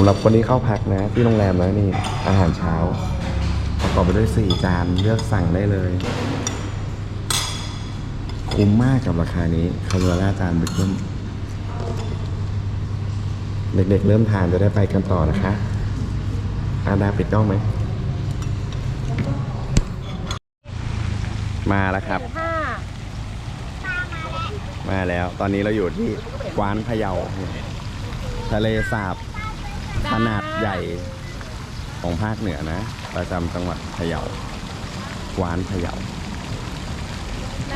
ำหรับคนที่เข้าพักนะ ที่โรงแรมแล้วนี่อาหารเช้า ประกอบไปด้วย 4 จานเลือกสั่งได้เลย คุ้มมากกับราคานี้คาโบนาร่าจานบิ๊กเบิ้มเด็กๆเริ่มทานจะได้ไปกันต่อนะคะอาดาปิดกล้องไหม มาแล้วครับ มาแล้ว ตอนนี้เราอยู่ที่กวานพะเยา ทะเลสาบ ขนาดใหญ่ของภาคเหนือนะ ประจำจังหวัดพะเยา กวานพะเยา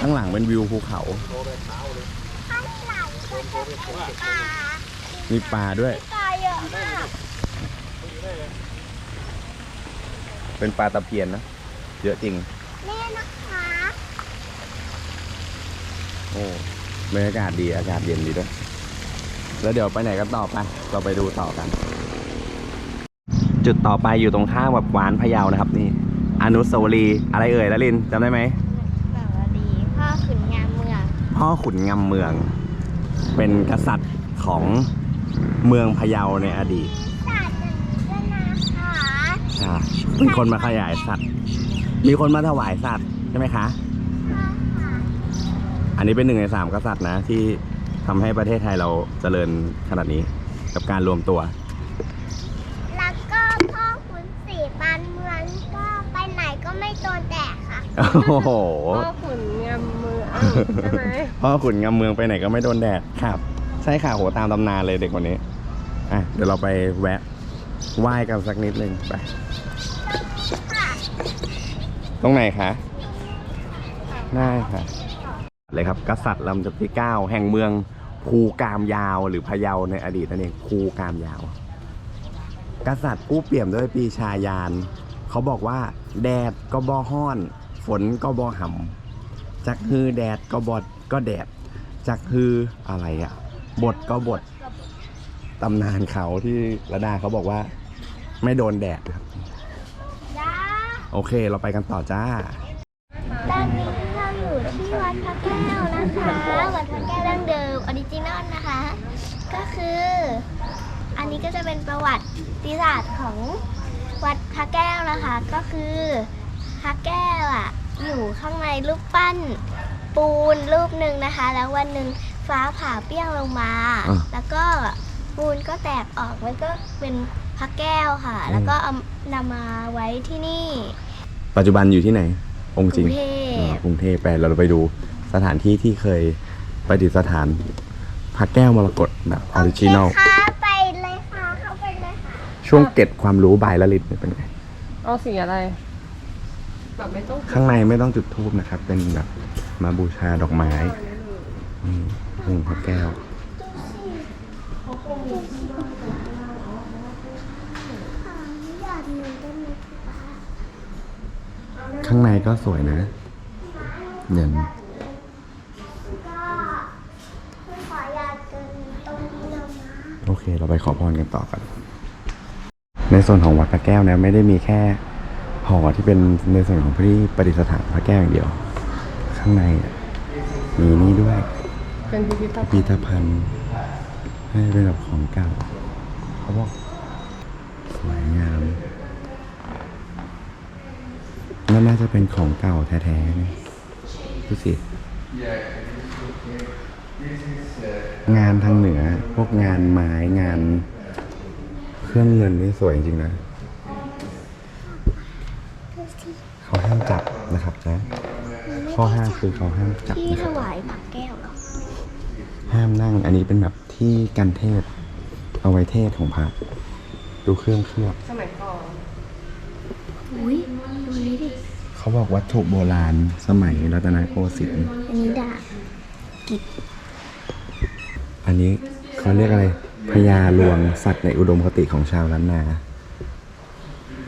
ข้างหลังเป็นวิวภูเขา ข้างหลังก็จะเป็นปลามีปลาด้วย ปลาเยอะมากเป็นปลาตะเพียนนะ เยอะจริง นี่นะคะโอ้บรรยากาศดี อากาศเย็นดีด้วย แล้วเดี๋ยวไปไหนกันต่อไป เราไปดูต่อกัน จุดต่อไปอยู่ตรงข้ามกับกวานพะเยานะครับ นี่อนุสาวรีย์อะไรเอ่ยละลินจำได้ไหมแบบว่าดีพ่อขุนงามเมืองพ่อขุนงำเมือง เป็นกษัตริย์ของเมืองพะเยาในอดีตสัตว์ด้วยนะคะอ่ามีคนมาขยายสัตว์ มีคนมาถวายสัตว์ใช่ไหมคะ อันนี้เป็นหนึ่งในสามกษัตริย์นะที่ทำให้ประเทศไทยเราเจริญขนาดนี้กับการรวมตัวแล้วก็พ่อขุนศรีบานเมืองก็ไปไหนก็ไม่โดนแดดค่ะ โอ้โหพ่อขุนงำมืออ้าวใช่ไหมพ่อขุนงำเมืองไปไหนก็ไม่โดนแดดครับ ใช่ค่ะโหตามตำนานเลยเด็กคนนี้อะเดี๋ยวเราไปแวะไหว้กันสักนิดนึงไป ตรงไหนคะได้ค่ะ เลยครับ กษัตริย์ลำดับที่ 9 แห่งเมืองภูกามยาวหรือพะเยาในอดีตนั่นเองภูกามยาว กษัตริย์ผู้เปี่ยมด้วยปรีชาญาณเขาบอกว่า แดดก็บ่ฮ้อน ฝนก็บ่ห่ำจักฮือแดดก็บดก็แดดจักฮืออะไรอะบดก็บดตำนานเขาที่ระดาเขาบอกว่า ไม่โดนแดดครับจ้าโอเค เราไปกันต่อจ้า ตอนนี้เราอยู่ที่วัดพระแก้วนะคะ วัดพระแก้วดั้งเดิมออริจินอลนะคะ ก็คือ อันนี้ก็จะเป็นประวัติศาสตร์ของวัดพระแก้วนะคะ ก็คือ พระแก้วอะอยู่ข้างในรูปปั้นปูนรูปหนึ่งนะคะ แล้ววันหนึ่งฟ้าผ่าเปรี้ยงลงมา อะ แล้วก็ปูนก็แตกออกมันก็เป็นพระแก้วค่ะ แล้วก็เอานำมาไว้ที่นี่ปัจจุบันอยู่ที่ไหน องค์กจริรุงงเทอ๋อพกรุงเทพไปเราไปดูสถานที่ที่เคยประดิษฐานพระแก้วมรกตแบบออริจินอล โเคค่ะไปเลยค่ะเข้าไปเลยค่ะช่วงเก็บความรู้บายละลิตเป็นไงเอาสีอะไร แบบไม่ต้องข้างในไม่ต้องจุดธูปนะครับ เป็นแบบมาบูชาดอกไม้อืมองค์พระแก้ว ข้างในก็สวยนะเหมือนก็ขอหยอดจนตรงนี้ลงนะโอเค เราไปขอพรกันต่อกัน ในส่วนของวัดพระแก้วนะไม่ได้มีแค่ หอที่เป็นในส่วนของที่ประดิษฐานพระแก้วอย่างเดียว ข้างในอะมีนี่ด้วย เป็นพิพิธภัณฑ์พิพิธภัณฑ์ให้เป็นแบบของเก่าเขาบอกสวยงามนั่นน่าจะเป็นของเก่าแท้ๆนะดูสิงานทางเหนือ พวกงานไม้งาน เครื่องเงินนี่สวยจริงๆนะ ดูสิ เขาห้ามจับนะครับจ๊ะข้อห้ามคือเขาห้ามจับที่นะคถรับ วายผักแก้วเหรอห้ามนั่ง อันนี้เป็นแบบที่กันเทศ เอาไว้เทศของพระดูเครื่องเคลือบ สมัยก่อนอุ้ยดูนี้ดิ เขาบอกวัตถุโบราณสมัยรัตนโกสินทร์ อันนี้ดาบกิบอันนี้เขาเรียกอะไรพญาลวงสัตว์ในอุดมคติของชาวล้านนา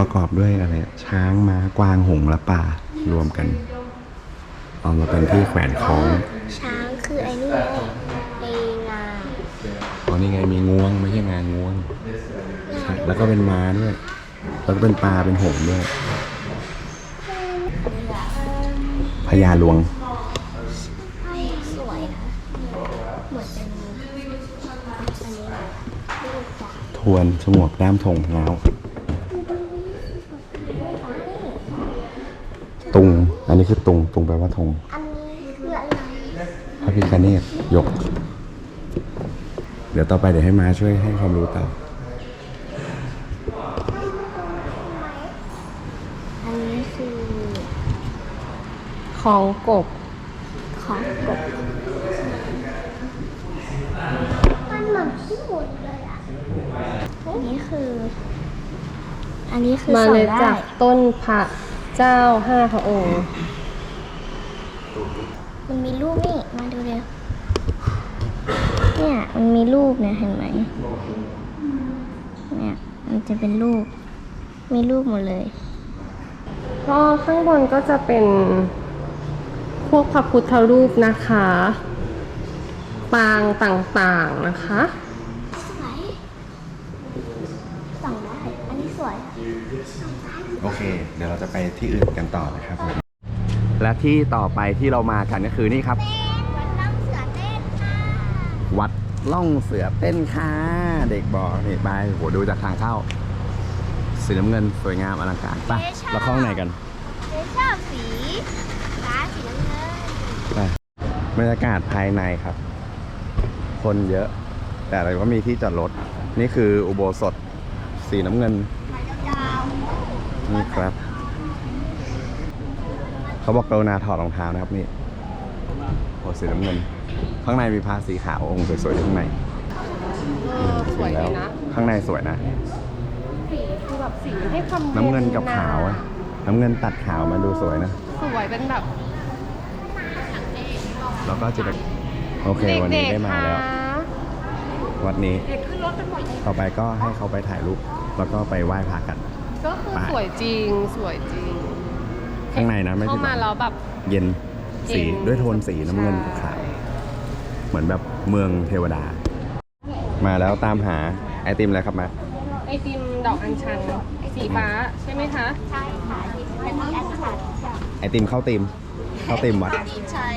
ประกอบด้วยอะไรช้างม้ากวางหงส์และป่ารวมกัน เอามาเป็นที่แขวนของช้างคือไอ้นี่ไงไอ้งาอ๋อนี่ไงมีงวงไม่ใช่งางวงใช่แล้วก็เป็นม้าด้วยแล้วก็เป็นปลาเป็นหงส์ด้วยพญาหลวงสวยนะเหมือนเป็นอันนี้นะลูกจ๋าทวนฉมวกด้ามธงแล้ว ตุง อั นนี้คือตุงตุงแปลว่าธงอันนี้คืออะไรพระพิฆเนศยก เดี๋ยวต่อไปเดี๋ยวให้มาช่วยให้ความรู้ต่ออันนี้คือของกบของกบมันเหมือนที่หมุนเลยอะอันนี้คือ อันนี้คือมาสอเลนยได้จากต้นพระ เจ้าห้าพระองค์ มันมีรูปนี่ มาดูเร็ว เนี่ย มันมีรูปเนี่ยเห็นไหม เนี่ย มันจะเป็นรูป มีรูปหมดเลย ก็ข้างบนก็จะเป็นพวกพระพุทธรูปนะคะ ปางต่างๆนะคะ สวยส่องได้ อันนี้สวย โอเค เดี๋ยวเราจะไปที่อื่นกันต่อนะครับผมและที่ต่อไปที่เรามากันก็คือนี่ครับวัดล่องเสือเต้นค่ะวัดล่องเสือเต้นค่ะ เด็กบอกนี่ไปโหดูจากทางเข้าสีน้ำเงินสวยงามอลังการไปเราเข้าข้างในกันเจ๊ชอบสีฟ้าสีน้ำเงินไปบรรยากาศภายในครับ คนเยอะ แต่เราก็มีที่จอดรถ นี่คืออุโบสถสีน้ำเงินยาว นี่ครับ เขาบอกกรุณาถอดรองเท้านะครับนี่โอ้สีน้ำเงิน ข้างในมีพระสีขาวองค์สวยๆอยู่ข้างในสวยดีนะข้างในสวยนะ สีคือแบบสีให้ความน้ำเงินกับย็ขาวอะน้ำเงินตัดขาวมาดูสวยนะ สวยเป็นแบบ แล้วก็จะโอเควันนี้เด็กได้ๆมาค่ะแล้ว วัดนี้เด็กขึ้นรถกันหมดต่อไปก็ให้เขาไปถ่ายรูปแล้วก็ไปไหว้พระกัน ก็คือไปสวยจริงสวยจริงข้างในนะไม่เข้าผิดหมาวังแล้วแบบ เย็นสีเย็นด้วยโทนสีน้ำเงินกับใช่ขาว เหมือนแบบเมืองเทวดา มาแล้วตามหาไอติมอะไรครับมา ไอติมดอกอัญชันสีฟ้าใช่ไหมคะ ใช่ค่ะอันนี้อันชันไอติมเข้าติมเข้าติมวัดดีใช่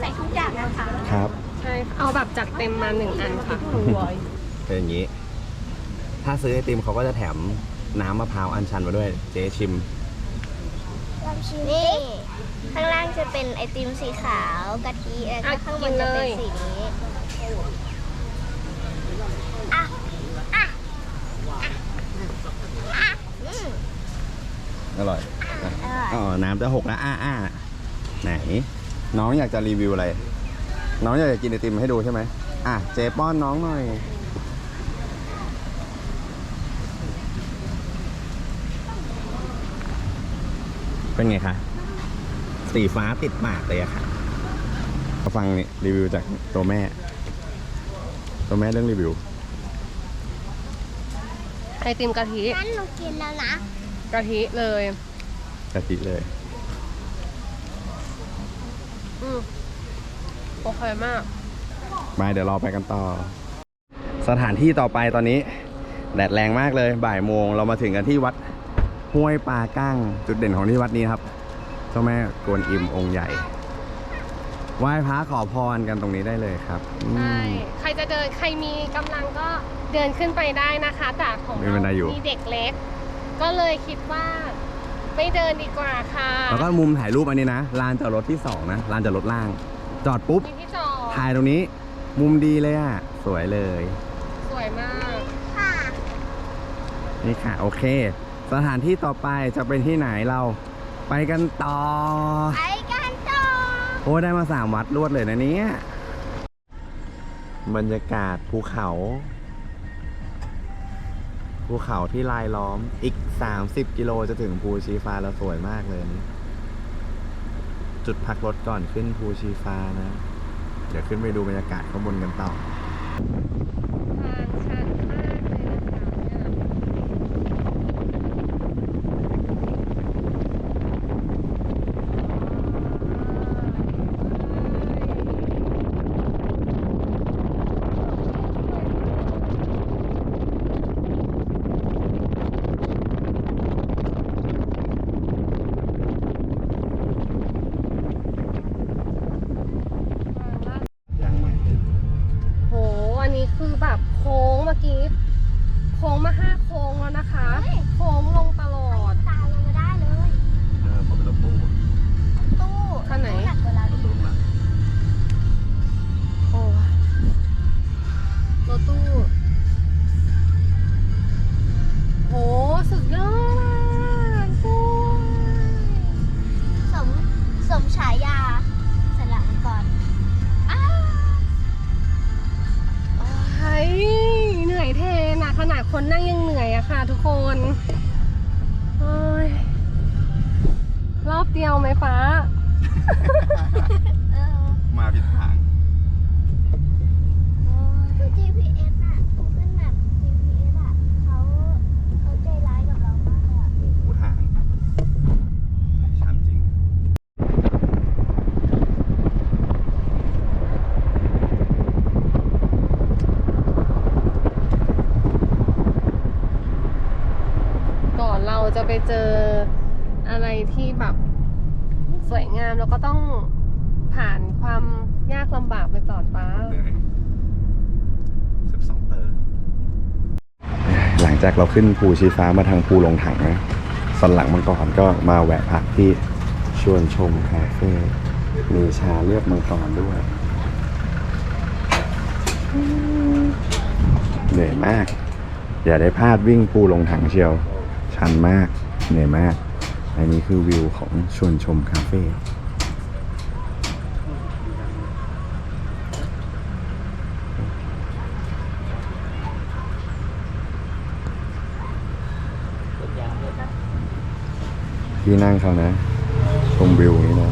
ใส่ทุกอย่างนะคะ ครับ ใช่ค่ะเอาแบบจัดเต็มมาหนึ่งอันค่ะ เป็นอย่างนี้ ถ้าซื้อไอติมเขาก็จะแถมน้ำมะพร้าวอัญชันมาด้วยเจ๊ชิมนี่ ข้างล่างจะเป็นไอติมสีขาวกะทิแล้วก็อะข้างบกินนจะเลเป็นยสีนี้อะอะอะอืม อร่อยนะอร่อย อ๋อ น้ำจะหกแล้วอ้าอ้าไหน น้องอยากจะรีวิวอะไร น้องอยากจะกินไอติมให้ดูใช่ไหมอะ เจ๊ป้อนน้องหน่อย เป็นไงคะ สีฟ้าติดปากเลยอะค่ะมาฟังนี่รีวิวจากตัวแม่ ตัวแม่เรื่องรีวิว ไอติมกะทิงั้นหนูกินแล้วนะกะทิเลย กะทิเลย อืมโอเคมาก มาเดี๋ยวเราไปกันต่อ สถานที่ต่อไปตอนนี้ แดดแรงมากเลยบ่ายโมงเรามาถึงกันที่วัด ห้วยปลาก้างจุดเด่นของที่วัดนี้ครับเจ้าแม่กวนอิมองค์ใหญ่ไหว้พระขอพรกันตรงนี้ได้เลยครับอืม ใช่ใครจะเดินใครมีกำลังก็เดินขึ้นไปได้นะคะ แต่ของมีบันไดอยู่ มีเด็กเล็ก ก็เลยคิดว่าไม่เดินดีกว่าค่ะแล้วก็มุมถ่ายรูปอันนี้นะลานจอดรถที่สองนะลานจอดรถล่าง จอดปุ๊บมีที่จอดถ่ายตรงนี้ มุมดีเลยอะสวยเลย สวยมากค่ะนี่ค่ะ โอเค สถานที่ต่อไปจะเป็นที่ไหนเราไปกันต่อ ไปกันต่อ โอ้ได้มาสามวัดรวดเลยนะเนี่ยบรรยากาศภูเขา ภูเขาที่ลายล้อมอีก 30 กิโลจะถึงภูชีฟ้าแล้วสวยมากเลยอันนี้จุดพักรถก่อนขึ้นภูชีฟ้านะ เดี๋ยวขึ้นไปดูบรรยากาศข้างบนกันต่อ กิฟโค้งมาห้า จะไปเจออะไรที่แบบสวยงามแล้วก็ต้องผ่านความยากลำบากไปก่อนป้าเหนื่อยสิบสองเตอร์หลังจากเราขึ้นภูชีฟ้ามาทางภูลงถังนะสันหลังมังกรก็มาแวะพักที่ชวนชมคาเฟ่มีชาเลือดมังกรด้วยเหนื่อยมาก อย่าได้พลาดวิ่งภูลงถังเชียว ชันมาก เหนื่อยมาก อันนี้คือวิวของชวนชมคาเฟ่ที่นั่งเขานะชมวิวนี้นะ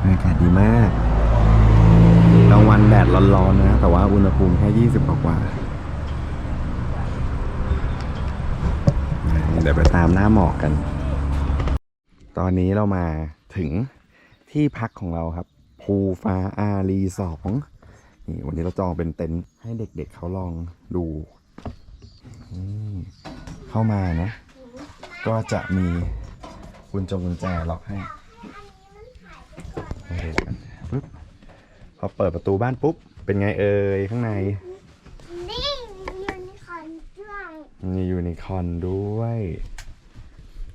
บรรยากาศดีมากกลางวันแดดร้อนๆนะ แต่ว่าอุณหภูมิแค่ 20 กว่าๆเดี๋ยวไปตามหน้าหมอกกัน ตอนนี้เรามาถึงที่พักของเราครับ ภูฟ้าอารีสองนี่วันนี้เราจองเป็นเต็นท์ให้เด็กๆเขาลองดู เข้ามานะ ก็จะมีกุญจงกุญแจล็อกให้มาดูกันปุ๊บพอเปิดประตูบ้านปุ๊บ เป็นไงเอ่ยข้างในยูนิคอร์นด้วย มียูนิคอร์นด้วย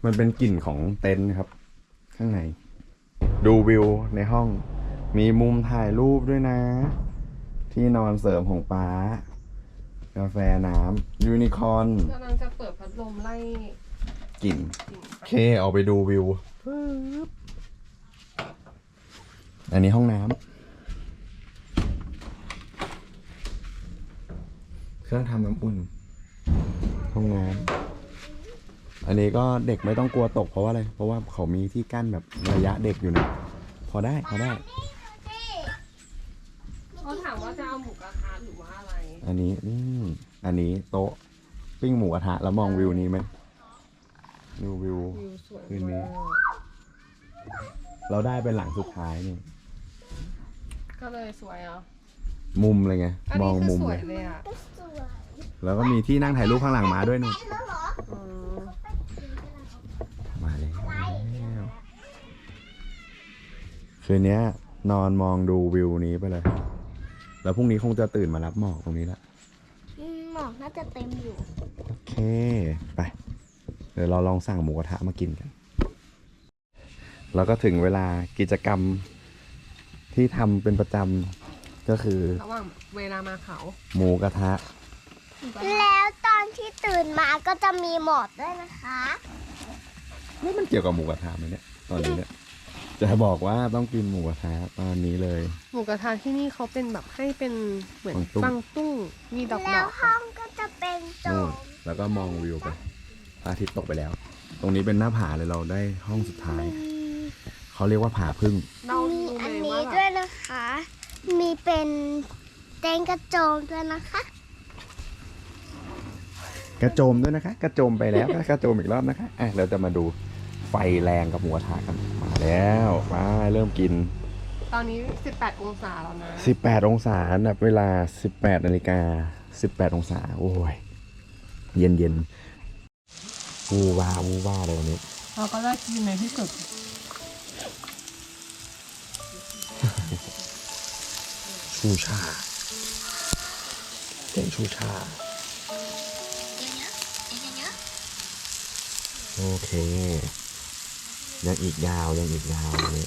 มันเป็นกลิ่นของเต็นท์ครับ ข้างใน ดูวิวในห้อง มีมุมถ่ายรูปด้วยนะ ที่นอนเสริมของป้า กาแฟน้ำยูนิคอร์นกำลังจะเปิดพัดลมไล่กลิ่นโอเคออกไปดูวิว อันนี้ห้องน้ำเครื่องทำน้ำอุ่น ห้องน้ำอันนี้ก็เด็กไม่ต้องกลัวตกเพราะว่าอะไร เพราะว่าเขามีที่กั้นแบบระยะเด็กอยู่นะ พอได้พอได้ เขาถามว่าจะเอาหมูกระทะหรือว่าอะไรอันนี้นี่อันนี้โต๊ะปิ้งหมูกระทะแล้วมองวิวนี้ไหมดูวิว วิวสวยคืนนี้ มากเราได้เป็นหลังสุดท้ายนี่ ก็เลยสวยอะมุมเลยไง อันมนี้องคือมุมสวเลยยเลยอะ ก็สวย แล้วก็มีที่นั่งถ่ายรูปข้างหลังมาด้วยนู่นแล้วเหรออืมมาแล้วคืนนี้นอนมองดูวิวนี้ไปเลย แล้วพรุ่งนี้คงจะตื่นมารับหมอกตรงนี้ละหมอกน่าจะเต็มอยู่ โอเค ไป เดี๋ยวเราลองสั่งหมูกระทะมากินกัน แล้วก็ถึงเวลากิจกรรมที่ทำเป็นประจำก็คือ ระหว่างเวลามาเขา หมูกระทะ แล้วตอนที่ตื่นมาก็จะมีหมอกด้วยนะคะนี่มันเกี่ยวกับหมูกระทะไหมเนี่ยตอนนี้เนี่ยจะบอกว่าต้องกินหมูกระทะตอนนี้เลย หมูกระทะที่นี่เขาเป็นแบบให้เป็นเหมือนกวางตุ้งปังตุ้งมีดอกดแล้อวกห้องก็จะเป็นโจนู่นมแล้วก็มองวิวไปพระอาทิตย์ตกไปแล้ว ตรงนี้เป็นหน้าผาเลยเราได้ห้องสุดท้าย เขาเรียกว่าผาพึ่ง เรามีดูอันเลยนี้ว่าแบด้วยบนะคะ มีเป็นเต้นกระโจมด้วยนะคะ กระโจมด้วยนะคะ กระโจมไปแล้วก็กระโจมอีกรอบนะคะอะเราจะมาดูไฟแรงกับหมูกระทะกันมาแล้วมาเริ่มกิน ตอนนี้ 18 องศาแล้วนะ 18 องศานับเวลา 18นาฬิกา18 องศา โอ้ย เย็นเย็นๆวูว้าวูว้าเลยวันนี้ เราก็ได้กินในที่สุด ชูชาเสียงชูชา โอเค ยังอีกยาวยังอีกยาวเลย